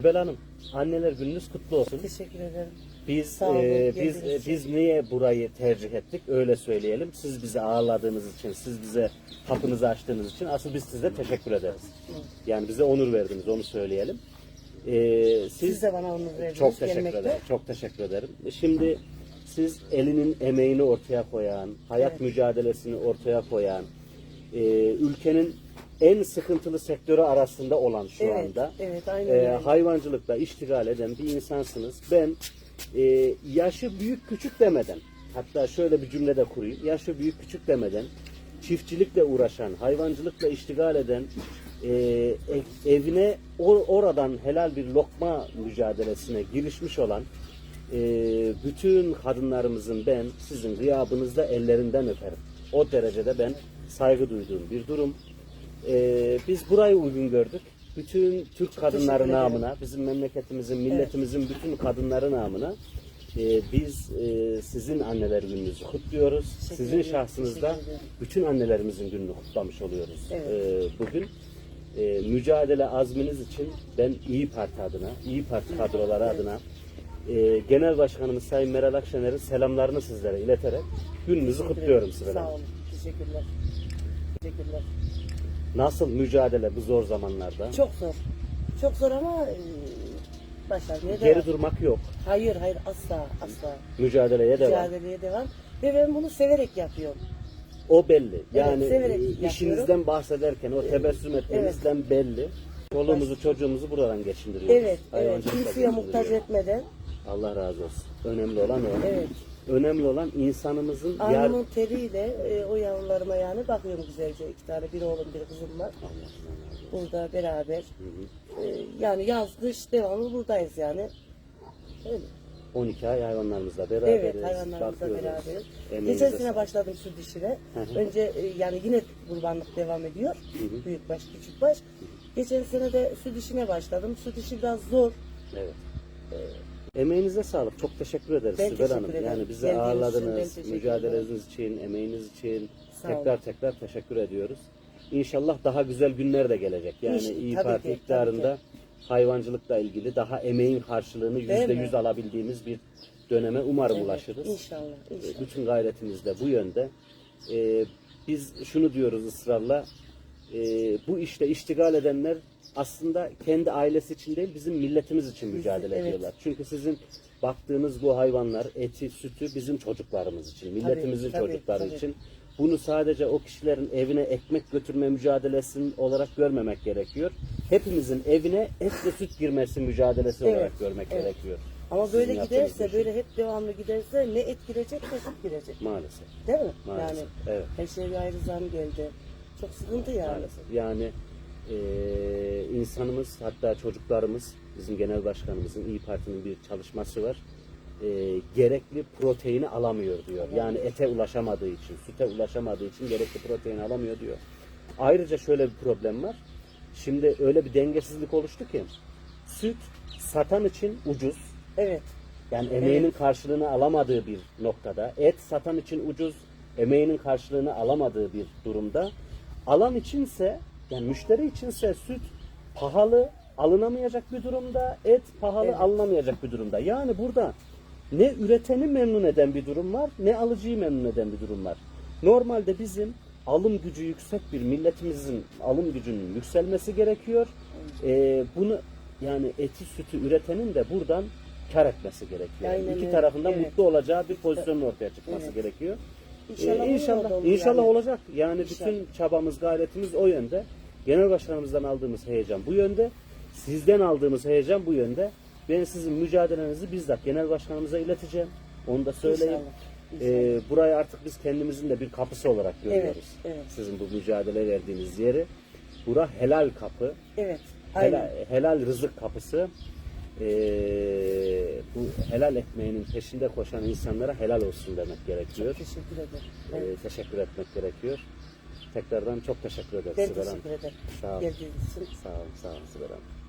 Sibel Hanım, anneler gününüz kutlu olsun. Teşekkür ederim. Biz Sağ olun, e, biz e, biz niye burayı tercih ettik? Öyle söyleyelim. Siz bizi ağırladığınız için, siz bize kapınızı açtığınız için asıl biz size teşekkür ederiz. Yani bize onur verdiniz, onu söyleyelim. E, siz, Siz de bana onur verdiniz. çok teşekkür ederim. Çok teşekkür ederim. Şimdi siz elinin emeğini ortaya koyan, hayat Evet. mücadelesini ortaya koyan, e, ülkenin en sıkıntılı sektörü arasında olan şu Evet, anda evet, aynen e, öyle. hayvancılıkla iştigal eden bir insansınız. Ben e, yaşı büyük küçük demeden, hatta şöyle bir cümlede kurayım, yaşı büyük küçük demeden çiftçilikle uğraşan, hayvancılıkla iştigal eden, e, ev- evine or- oradan helal bir lokma mücadelesine girişmiş olan e, bütün kadınlarımızın ben sizin gıyabınızda ellerinden öperim. O derecede ben saygı duyduğum bir durum. E, biz burayı uygun gördük. Bütün Türk kadınları namına, bizim memleketimizin, milletimizin bütün kadınları namına e, biz e, sizin anneler gününüzü kutluyoruz. Teşekkür Sizin ederim, şahsınızda teşekkür ederim. bütün annelerimizin gününü kutlamış oluyoruz Evet. e, bugün. E, mücadele azminiz için ben İyi Parti adına, İyi Parti kadroları adına e, Genel Başkanımız Sayın Meral Akşener'in selamlarını sizlere ileterek gününüzü kutluyorum. Sibel Sağ olun. Teşekkürler. Teşekkürler. Nasıl mücadele bu zor zamanlarda? Çok zor. Çok zor ama e, başarmaya Geri devam. durmak yok. Hayır hayır asla asla. Mücadeleye devam. Mücadeleye devam. Ve ben bunu severek yapıyorum. O belli. Yani severek e, yapıyorum. işinizden bahsederken o tebessüm etmenizden belli. Çoluğumuzu çocuğumuzu buradan geçindiriyoruz. Evet, evet. Hayvancılıkla Kimseye muhtaç geçindiriyoruz. etmeden. Allah razı olsun. Önemli olan o. Evet. Önemli olan insanımızın yar... Alnımın teriyle e, o yavrularıma yani bakıyorum güzelce. iki tane bir oğlum bir kızım var. Burada beraber. E, yani yaz kış devamlı buradayız yani. Öyle. 12 ay hayvanlarımızla beraberiz. Evet hayvanlarımızla bakıyoruz. beraberiz. Emeğinize Geçen sene sağlık. başladım süt işine. Hı hı. Önce e, yani yine kurbanlık devam ediyor. hı. Büyük baş küçük baş. Geçen sene de süt işine başladım. Süt işi biraz zor. Evet. Emeğinize sağlık. Çok teşekkür ederiz Ben Sibel teşekkür Hanım. ederim. Yani bizi Geldiğiniz için ağırladınız. teşekkür Mücadeleniz için, emeğiniz için Sağ tekrar olun. tekrar teşekkür ediyoruz. İnşallah daha güzel günler de gelecek. Yani İnş- İyi Parti ki, iktidarında hayvancılıkla ilgili daha emeğin karşılığını yüzde yüz alabildiğimiz bir döneme umarım Evet, ulaşırız. İnşallah. İnşallah. Bütün gayretimiz de bu yönde. E, biz şunu diyoruz ısrarla. E, bu işte iştigal edenler aslında kendi ailesi için değil bizim milletimiz için mücadele evet. ediyorlar. Çünkü sizin baktığınız bu hayvanlar eti, sütü bizim çocuklarımız için, milletimizin tabii, çocukları tabii. için. Bunu sadece o kişilerin evine ekmek götürme mücadelesi olarak görmemek gerekiyor. Hepimizin evine et ve süt girmesi mücadelesi Evet, olarak görmek evet. gerekiyor. Ama Sizin böyle giderse, işi. böyle hep devamlı giderse ne et girecek ne süt girecek. Maalesef. Değil mi? Maalesef, Yani evet. her bir ayrı zam geldi. Çok sıkıntı yani. Maalesef. Yani e, insanımız hatta çocuklarımız bizim genel başkanımızın İyi Parti'nin bir çalışması var. E, gerekli proteini alamıyor diyor. Yani ete ulaşamadığı için, süte ulaşamadığı için gerekli proteini alamıyor diyor. Ayrıca şöyle bir problem var. Şimdi öyle bir dengesizlik oluştu ki süt satan için ucuz. Evet. Yani emeğinin karşılığını alamadığı bir noktada, et satan için ucuz, emeğinin karşılığını alamadığı bir durumda, alan içinse, yani müşteri içinse süt pahalı, alınamayacak bir durumda, et pahalı, Evet. alınamayacak bir durumda. Yani burada ne üreteni memnun eden bir durum var, ne alıcıyı memnun eden bir durum var. Normalde bizim alım gücü yüksek bir milletimizin alım gücünün yükselmesi gerekiyor. Ee, bunu yani eti sütü üretenin de buradan kar etmesi gerekiyor. Aynen İki öyle. tarafında Evet. mutlu olacağı bir pozisyonun ortaya çıkması Evet. gerekiyor. İnşallah olur inşallah, olur inşallah yani. olacak. Yani İnşallah. bütün çabamız, gayretimiz o yönde. Genel başkanımızdan aldığımız heyecan bu yönde. Sizden aldığımız heyecan bu yönde. Ben sizin mücadelenizi bizzat genel başkanımıza ileteceğim. Onu da söyleyeyim. İnşallah, Ee, burayı artık biz kendimizin de bir kapısı olarak görüyoruz. evet. Sizin bu mücadele verdiğiniz yeri. Bura helal kapı. Evet. Helal, helal rızık kapısı. Ee, bu helal ekmeğinin peşinde koşan insanlara helal olsun demek gerekiyor. Çok teşekkür ederim. Evet. teşekkür etmek gerekiyor. Tekrardan çok teşekkür ederiz Ben Sibel teşekkür ederim. Sağ olun. Geldiğiniz için. Sağ olun, sağ olun Sibel Hanım.